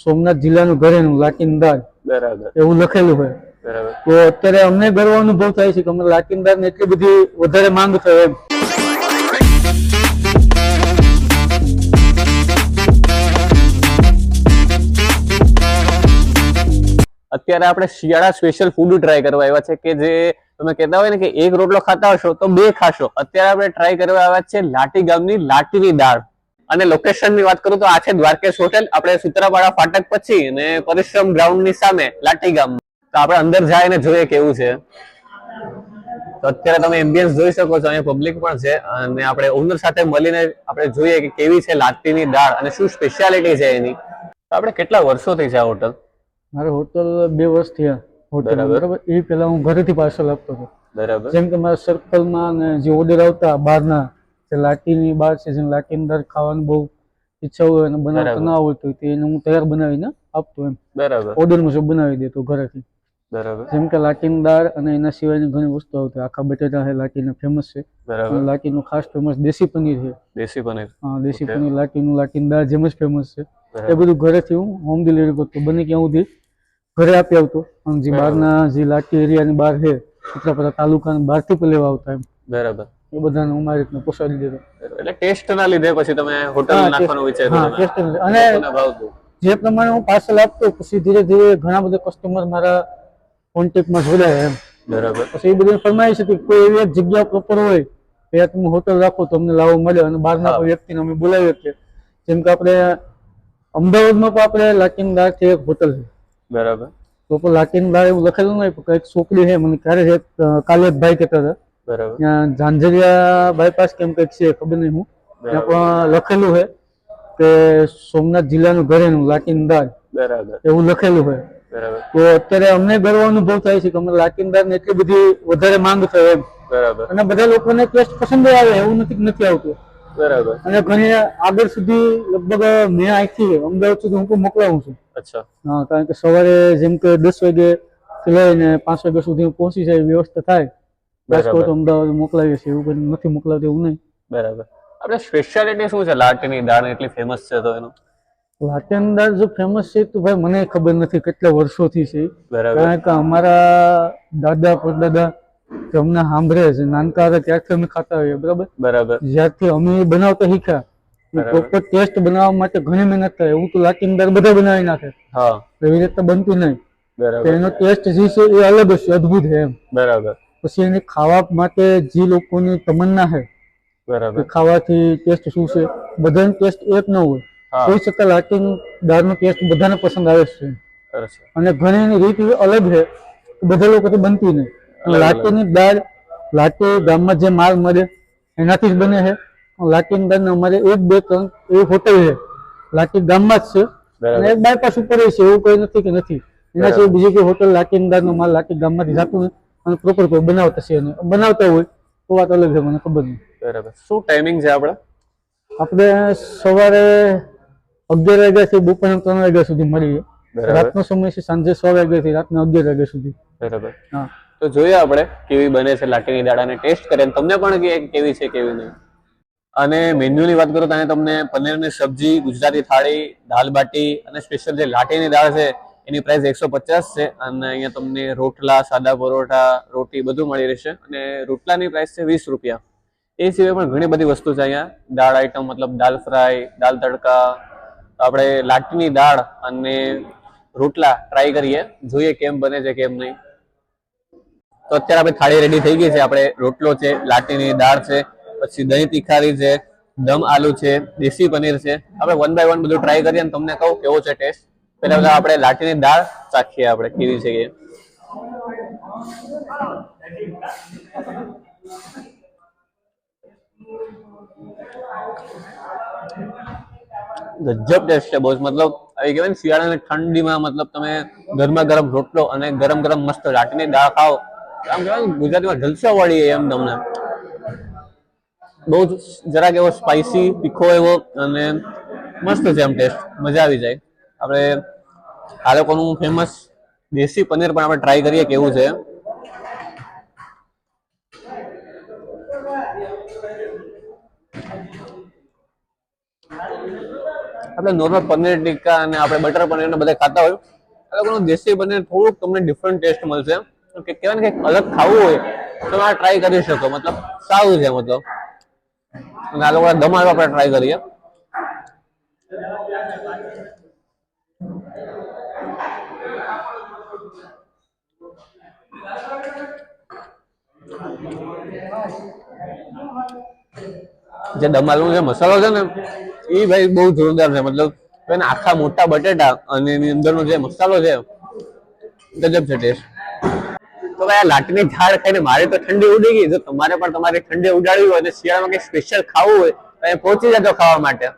સોમનાથ જિલ્લાનું ઘરેનું લાટીનદાર બરાબર. એવું લખેલું હોય. બરાબર. તો અત્યારે અમને ગર્વ અનુભવ થાય છે કે અમે લાટીનદાર ને એટલી બધી વધારે માંગ થાય એમ. અત્યારે આપણે શિયાળા સ્પેશિયલ ફૂડ ટ્રાય કરવા આવ્યા છે કે જે તમે કહેતા હોય ને કે એક રોટલો ખાતા હશો તો બે ખાશો. અત્યારે આપણે ટ્રાય કરવા આવ્યા છે લાટી ગામની લાટીની દાળ. અને લોકેશનની વાત કરું તો આ છે દ્વારકેશ હોટેલ આપણે સુત્રાપાડા ફાટક પછી અને પરિશ્રમ ગ્રાઉન્ડની સામે લાટી ગામ. તો આપણે અંદર જાય ને જોઈએ કેવું છે. તો અત્યારે તમે એમ્બિયન્સ જોઈ શકો છો અહીંયા પબ્લિક પણ છે. અને આપણે ઓનર સાથે મળીને આપણે જોઈએ કે કેવી છે લાટીની દાળ અને શું સ્પેશિયાલિટી છે એની. તો આપણે કેટલા વર્ષોથી છે આ હોટલ મારે હોટલ બે વર્ષ થયા હોટલ બરાબર. એ પહેલા હું ઘરેથી પાર્સલ આપતો હતો. બરાબર. જેમ કે મારા સર્કલમાં જે ઓર્ડર આવતા બહારના જે લાટીની બહાર છે જેને લાટી દાળ ખાવાની બહુ ઈચ્છા હોય અને બનાવતા ના આવડતું હોય તો એને હું તૈયાર બનાવીને આપતો એમ. બરાબર. ઓર્ડર મુજબ બનાવી દેતો ઘરેથી. બરાબર. જેમ કે લાટીની દાળ અને એના સિવાયની ઘણી વસ્તુ આવતી આખા બટેટા છે લાટીના ફેમસ છે. બરાબર. લાટીનું ખાસ ફેમસ દેશી પનીર છે. દેશી પનીર. હા, દેશી પનીર લાટીનું લાટીન દાળ જેમ જ ફેમસ છે. એ બધું ઘરેથી હું હોમ ડિલિવરી કરતો. બને ક્યાં સુધી ઘરે આપી આવતો. અને જે. બહારના જે લાટી એરિયાની બહાર છે એટલા બધા તાલુકાના બહારથી પણ લેવા આવતા એમ. બરાબર. એ બધાને હું મારી રીતના પોસાડી દેતો એટલે ટેસ્ટ ના લીધે પછી તમે હોટલ નાખવાનું વિચાર્યું અને- લોકોને. જે પ્રમાણે હું પાર્સલ આપતો પછી ધીરે ધીરે ઘણા બધા કસ્ટમર મારા કોન્ટેક્ટમાં જોડાયા એમ. બરાબર. પછી એ બધી ફરમાઈશ હતી કે કોઈ એવી એક જગ્યા પ્રોપર હોય કે તમે હોટલ રાખો તો અમને લાવો મળે. અને બહારના કોઈ વ્યક્તિને અમે બોલાવી શકીએ જેમ કે આપણે અમદાવાદમાં પણ આપણે લાકીનદાર છે એક હોટલ છે. બરાબર. તો પણ લાટીનદાર એવું લખેલું નહીં પણ કંઈક છોકરી છે મને ક્યારે છે કાલે ભાઈ કહેતા હતા. બરાબર. ત્યાં ઝાંઝરિયા બાયપાસ કેમ કંઈક છે ખબર નહીં હું. ત્યાં પણ લખેલું છે કે સોમનાથ જિલ્લાનું ઘરેનું લાટીનદાર બરાબર. એવું લખેલું હોય બરાબર. તો અત્યારે અમને ગર્વ અનુભવ થાય છે કે અમે લાટીનદાર ને એટલી બધી વધારે માંગ થાય એમ. બરાબર. અને બધા લોકોને ટેસ્ટ પસંદ આવે એવું નથી નથી આવતું. બરાબર. અને ઘણી આગળ સુધી લગભગ મેં અહીંથી અમદાવાદ સુધી હું મોકલાવું છું. અચ્છા. હા કારણ કે સવારે જેમ કે દસ વાગે લઈને પાંચ વાગ્યા સુધી પહોંચી જાય વ્યવસ્થા થાય. રાજકોટ અમદાવાદ મોકલાવીએ છીએ એવું કંઈ નથી મોકલાવતું એવું નહીં. બરાબર. આપણે સ્પેશિયાલિટી શું છે? લાટીની દાળ એટલી ફેમસ છે તો એનું? લાટેનદાર જો ફેમસ છે તો ભાઈ મને ખબર નથી કેટલા વર્ષોથી છે. કારણ કે અમારા દાદા પરદાદા અમને સાંભળે છે. નાનકા હતા ત્યારથી અમે ખાતા હોઈએ બરાબર? બરાબર. જ્યારથી અમે બનાવતા શીખ્યા. પ્રોપર ટેસ્ટ બનાવવા માટે ઘણી મહેનત થાય. એવું તો લાટીનદાર બધા બનાવી નાખે. હા. એવી રીતે બનતું નહીં. બરાબર. એનો ટેસ્ટ જે છે એ અલગ જ છે અદભુત છે એમ. બરાબર. પછી એને ખાવા માટે જે લોકોની તમન્ના છે બરાબર. ખાવાથી ટેસ્ટ શું છે બધાનો ટેસ્ટ એક ન હોય. હોઈ શકે લાટીન દાળનો ટેસ્ટ બધાને પસંદ આવે છે. અને ઘણી એની રીત અલગ છે બધા લોકોથી બનતી નહીં. લાટીની દાળ લાટી ગામમાં જે માલ મળે એનાથી જ બને છે. લાટીની દાળ અમારે એક બે ત્રણ એવી હોટલ છે. લાટી ગામમાં જ છે. અને બાયપાસ ઉપર છે એવું કોઈ નથી કે નથી. એના સિવાય બીજી કોઈ હોટલ લાટીની દાળનો માલ લાટી ગામમાંથી જતું નથી. અને પ્રોપર કોઈ બનાવતા છે બનાવતા હોય તો વાત અલગ છે મને ખબર નહીં. બરાબર. શું ટાઈમિંગ છે આપણે આપણે સવારે અગિયાર વાગ્યાથી બપોરના ત્રણ વાગ્યા સુધી મળીએ. રાતનો સમય છે સાંજે છ વાગ્યાથી રાતના અગિયાર વાગ્યા સુધી. બરાબર. હા. તો જોઈએ આપણે કેવી બને છે લાટીની દાડાને ટેસ્ટ કરીએ અને તમને પણ કે કેવી છે કેવી નહીં. અને મેન્યુની વાત કરો તો તમને પનીરની સબ્જી ગુજરાતી થાળી દાલ બાટી અને સ્પેશિયલ જે લાટીની દાળ છે એની પ્રાઇસ એકસો પચાસ છે અને અહીંયા તમને રોટલા, સાદા પરોઠા, રોટી બધું મળી રહેશે. અને રોટલાની પ્રાઇસ છે વીસ રૂપિયા. એ સિવાય પણ ઘણી બધી વસ્તુ છે અહીંયા. દાળ આઈટમ મતલબ દાલ ફ્રાય, દાલ તડકા, આપણે લાટીની દાળ અને રોટલા ટ્રાય કરીએ. જોઈએ કેમ બને છે, કેમ નહીં. તો અત્યારે આપણે થાળી રેડી થઈ ગઈ છે. આપણે રોટલો છે લાટીની દાળ છે, પછી દહીં તીખારી છે, દમ આલુ છે, દેશી પનીર છે. આપણે વન બાય વન બધું ટ્રાય કરીએ અને તમને કહું કેવો છે ટેસ્ટ પહેલા બધા આપણે લાટીની દાળ ચાખીએ આપણે, કેવી છે કે ગજબ ટેસ્ટ છે બહુ મતલબ આવી કહેવાય ને, શિયાળાની ઠંડીમાં મતલબ તમે ગરમા ગરમ રોટલો અને ગરમ ગરમ મસ્ત લાટીની દાળ ખાઓ. આમ ગુજરાતીમાં જલસો વાળી એમ તમને. બહુ જરાક એવો સ્પાઇસી તીખો એવો અને મસ્ત છે એમ ટેસ્ટ મજા આવી જાય. આપણે આ લોકોનું ફેમસ દેશી પનીર પણ આપણે ટ્રાય કરીએ કેવું છે. આપણે નોર્મલ પનીર ટીક્કા અને આપણે બટર પનીર બધા ખાતા હોય. આ લોકોનું દેશી પનીર થોડુંક તમને ડિફરન્ટ ટેસ્ટ મળશે. કે કહેવાય ને કંઈક અલગ ખાવું હોય તો આ ટ્રાય કરી શકો. મતલબ સારું છે, મતલબ. અને આ લોકો દમ હાંડવો આપણે ટ્રાય કરીએ. જે દમાલનો જે મસાલો છે ને એ ભાઈ બહુ જોરદાર છે. મતલબ આખા મોટા બટેટા અને એની અંદરનો જે મસાલો છે, ગજબ છે ટેસ્ટ તો ભાઈ આ લાટની ઝાડ ખાઈને મારે તો ઠંડી ઉડી ગઈ. જો તમારે પણ તમારે ઠંડી ઉડાડવી હોય અને શિયાળામાં કંઈક સ્પેશિયલ ખાવું હોય તો અહીંયા પહોંચી જજો ખાવા માટે.